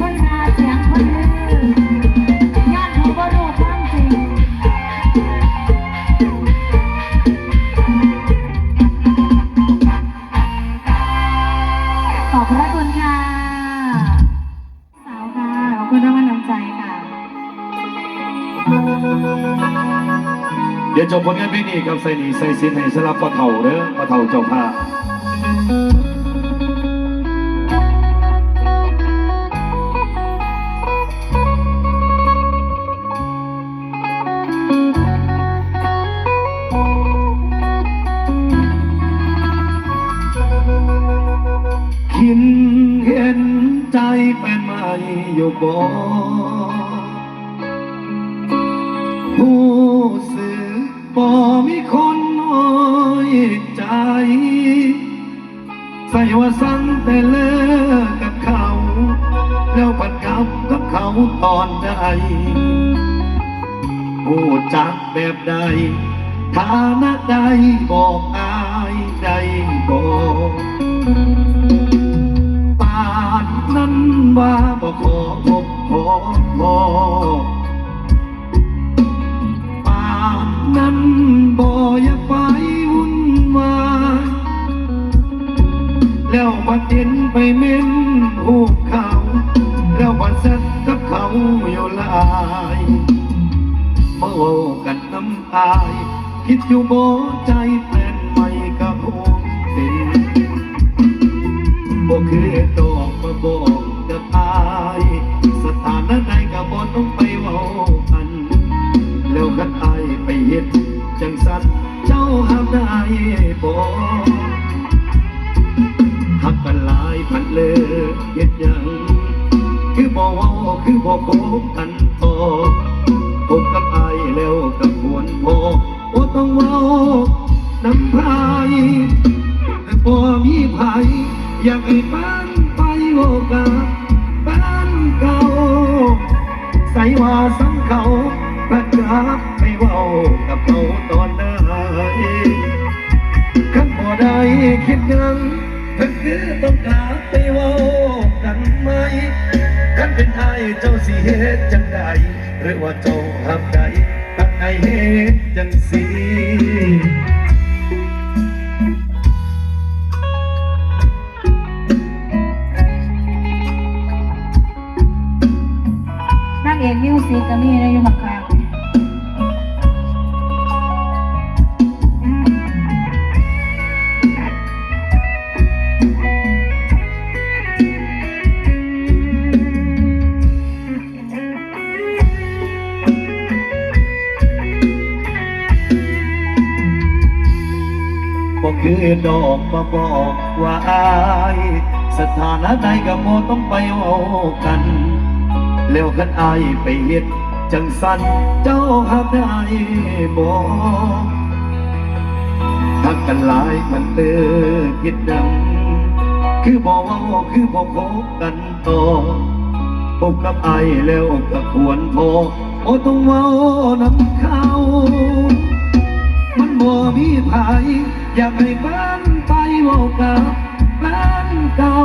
คนาเสียงคนลือยานเขารูความจริง ขอบพระคุณค่ะ สาวค่ะ ขอบคุณรางวัลน้ใจค่ะ เดี๋ยวจบผลงานเพลงนี้กับไซนีไซซินให้สลับปะเถาเด้อปะเถาเจ้าภาพ อยู่บ่ผู้สื่อบ่มีคนน้อยใจ ใส่ว่าสั่งแต่เลิกกับเขา แล้วปัดกับกับเขาตอนใดผู้จักแบบใดฐานะใดบอกอายใดบอก ว่าบ่ขอพบขอพอปานนั้นบ่อยากไปวุ่นวายแล้วบัดเห็นไปเม่นหูเขา แล้วบัดเสร็จกับเขาอยู่ลายมาเว้ากันน้ำอาย คิดอยู่บ่ใจ เย็ดยังคือบ่เว้าคือบ่โกกันต่อพบกับอายแล้วกับควรพอบ่ต้องเว้าน้ำพายแต่บ่มีไผอยากให้บ้านไปโอกาสบ้านเก่าใส่ว่าสังเขาประจับไปเว้ากับเขาตอนไหนขันบ่ได้คิดยังเพิ่นคือต้องกลับ เป็นไอ้เจ้าสิเฮ็ดจังใดหรือว่าเจ้าหับใดตั้งไอเฮ็ดจังสินางเอกมิวสิกก็มีได้อยู่บักคร บ่คือดอกมาบอกว่าอาย สถานะใดก็บ่ต้องไปเว้ากัน แล้วคันอายไปเฮ็ดจังสันเจ้าหักได้บ่ทักกันหลายมันเตอคิดดัง คือบ่เว้าคือบ่คบกันต่อพบกับอายแล้วก็ควรพอบ่ต้องเว้าน้ำเขา มันบ่มีไผ อยากให้บ้านไปเว่ากับบ้านเก่า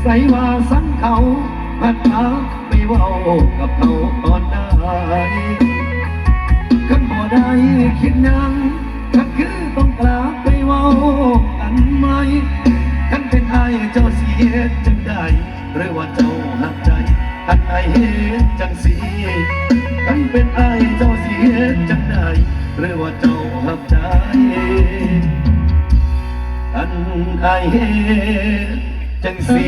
ใส่ว่าสังเขาพัดพาไปเว้ากับเขาตอนใดขันบ่ได้คิดนั่ง ไอ้เฮ็ดจังสี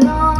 color.